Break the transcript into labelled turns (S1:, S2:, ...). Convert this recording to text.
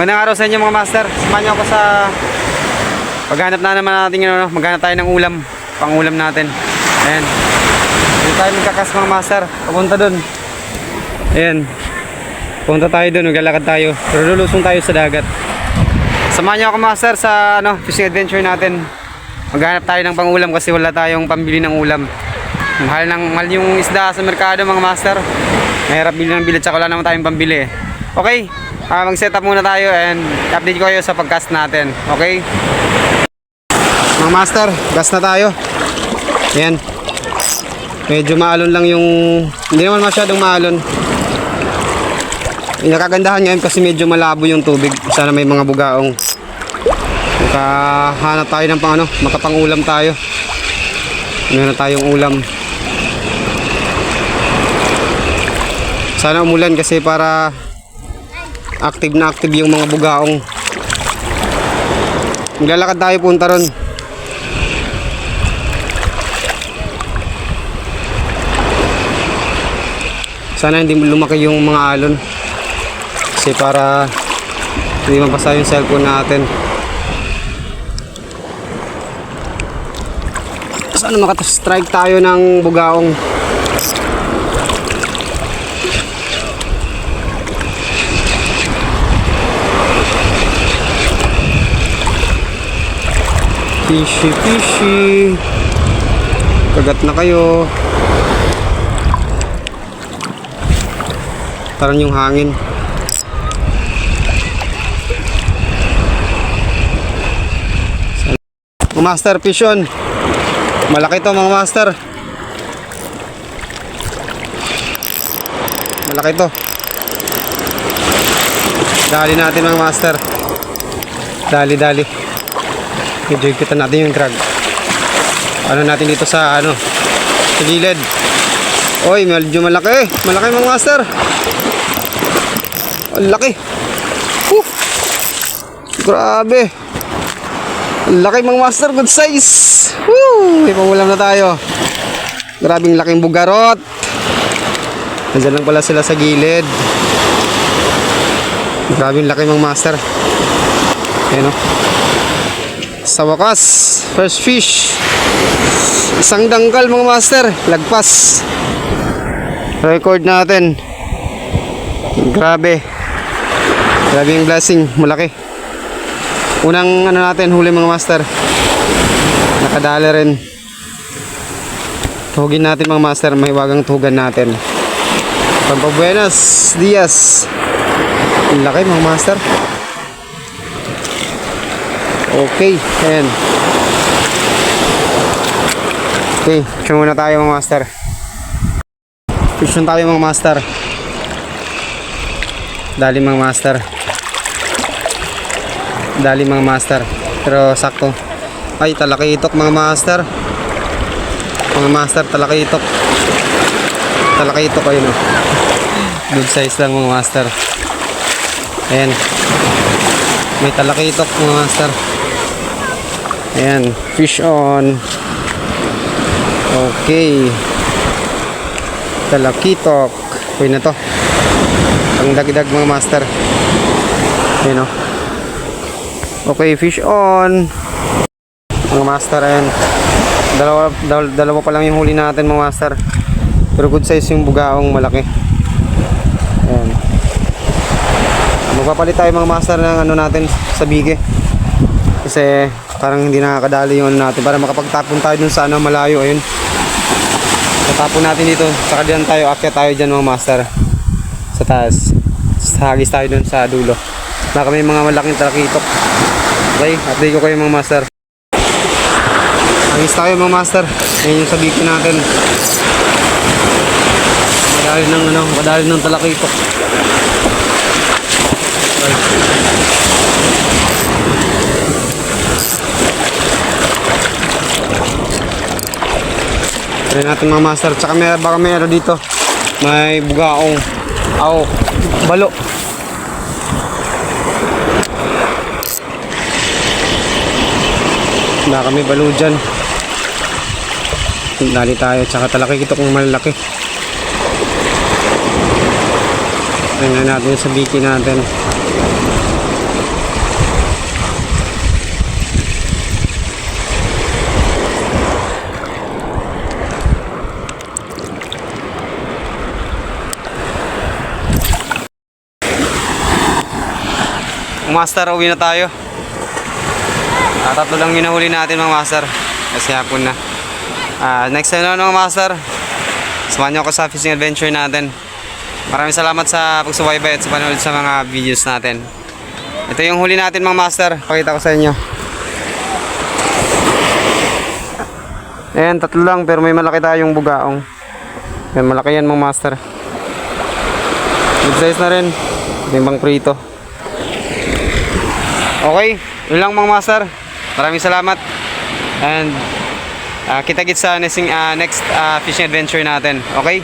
S1: Magandang araw sa inyo mga master. Samahan niyo ako sa paghanap na naman natin ano, maghanap tayo ng ulam. Pangulam natin. Ayan. Dito tayo magkakas mga master. Papunta dun. Ayan. Punta tayo dun. Maglalakad tayo. Pero tayo sa dagat. Samahan niyo ako master sa ano, fishing adventure natin. Maghanap tayo ng pangulam kasi wala tayong pambili ng ulam. Mahal, ng, mahal yung isda sa merkado mga master. Mahirap bili ng bilit tsaka wala naman tayong pambili. Okay, ah, mag-set up muna tayo and update ko kayo sa pagcast natin. Okay? Mga master, gas na tayo. Ayan. Medyo maalon lang yung... Hindi naman masyadong maalon. Yung nakagandahan ngayon kasi medyo malabo yung tubig. Sana may mga bugaong. Makahanap tayo ng pang ano, makapangulam tayo. Meron tayong ulam. Sana umulan kasi para active na active yung mga bugaong. Maglalakad tayo punta ron. Sana hindi lumaki yung mga alon. Kasi para hindi mapasa yung cellphone natin. Sana makastrike tayo ng bugaong. Fishy, fishy. Kagat na kayo. Parang yung hangin. Master fish yun. Malaki to mga master. Malaki to. Dali natin mga master. Dali, dali. Medyo kita natin yung drag. Ano natin dito sa ano? Sa gilid. Oy, medyo malaki. Malaki mga master. Ang laki. Huh. Grabe. Ang laki mga master. Good size. Woo! May pangulam na tayo. Grabing laking bugarot. Nandiyan lang pala sila sa gilid. Grabing laki mga master. Ayan o. Sa wakas, first fish. Isang dangkal mga master. Lagpas. Record natin. Grabe. Grabe yung blessing. Malaki. Unang ano natin, huli mga master. Nakadali rin. Tuhugin natin mga master. May wagang tuhugan natin. Pampabuenas Diaz. Ang laki mga master. Okay, ayan. Okay, fish muna tayo mga master. Fish tayo mga master. Dali mga master. Dali mga master. Pero sakto. Ay, talakitok mga master. Mga master, talakitok. Talakitok ayun o. Good size lang mga master. Ayan. May talakitok mga master. Ayan. Fish on. Okay. Talakitok. Uy na to. Ang dagdag mga master. Ayan o. Okay, fish on. Mga master, ayan. Dalawa, dal- dalawa pa lang yung huli natin mga master. Pero good size yung bugaong malaki. Ayan. Magpapalit tayo mga master ng ano natin sa bige. Kasi parang hindi nakakadali yung ano natin. Para makapagtapon tayo dun sa ano malayo. Ayun. Tatapon natin dito. Saka diyan tayo. Akyat tayo dyan mga master. Sa taas. Hagis tayo dun sa dulo. Na kami mga malaking talakitok. Okay. Update ko kayo mga master. Hagis tayo mga master. Ayun yung sa bige natin. Kadali ng ano. Kadali ng talakitok. Try natin mga master. Tsaka may, baka may ano dito. May bugaong. Aw, balo. Baka may balo dyan. Dali tayo. Tsaka talaki ito kung malaki. Tingnan natin sa biki natin. Master, uwi na tayo. Ah, tatlo lang yung natin mga master. Kasi hapon na. Ah, next time naman mga master. Samahan niyo ako sa fishing adventure natin. Maraming salamat sa pagsubaybay at sa panonood sa mga videos natin. Ito yung huli natin mga master. Pakita ko sa inyo. Ayan, tatlo lang pero may malaki tayong bugaong. Ayan, malaki yan mga master. Good size na rin. Timbang prito. Okay, yun lang mga master. Maraming salamat. And ah, kita-kits sa next, ah, next ah, fishing adventure natin. Okay?